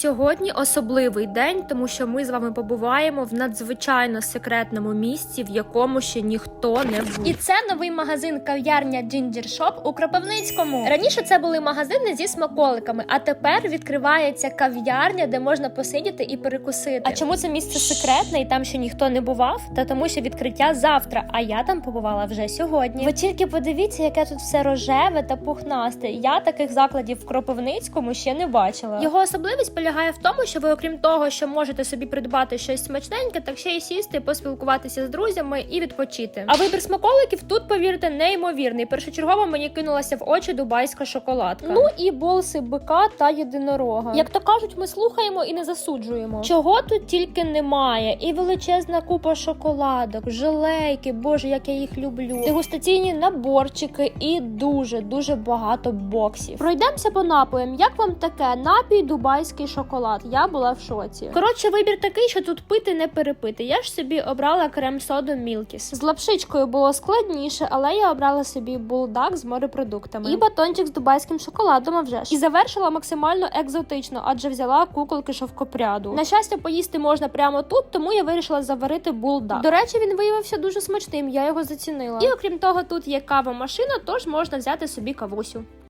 Сьогодні особливий день, тому що ми з вами побуваємо в надзвичайно секретному місці, в якому ще ніхто не був. І це новий магазин кав'ярня Ginger Shop у Кропивницькому. Раніше це були магазини зі смаколиками, а тепер відкривається кав'ярня, де можна посидіти і перекусити. А чому це місце секретне і там ще ніхто не бував? Та тому, що відкриття завтра, а я там побувала вже сьогодні. Ви тільки подивіться, яке тут все рожеве та пухнасте. Я таких закладів в Кропивницькому ще не бачила. Його особливість полягає в тому, що ви, окрім того, що можете собі придбати щось смачненьке, так ще й сісти, поспілкуватися з друзями і відпочити. А вибір смаколиків тут, повірте, неймовірний. Першочергово мені кинулася в очі дубайська шоколадка. Ну і болси бика та єдинорога. Як то кажуть, ми слухаємо і не засуджуємо. Чого тут тільки немає, і величезна купа шоколадок, желейки, боже, як я їх люблю. Дегустаційні наборчики і дуже дуже багато боксів. Пройдемося по напоям. Як вам таке напій дубайський шоколад? Я була в шоці. Коротше, вибір такий, що тут пити не перепити. Я ж собі обрала крем соду Мілкіс. З лапшичкою було складніше, але я обрала собі булдак з морепродуктами і батончик з дубайським шоколадом. А вже ж і завершила максимально екзотично, адже взяла куколки шовкопряду. На щастя, поїсти можна прямо тут, тому я вирішила заварити булдак. До речі, він виявився дуже смачним. Я його зацінила. І окрім того, тут є кава машина, тож можна взяти собі кавусю.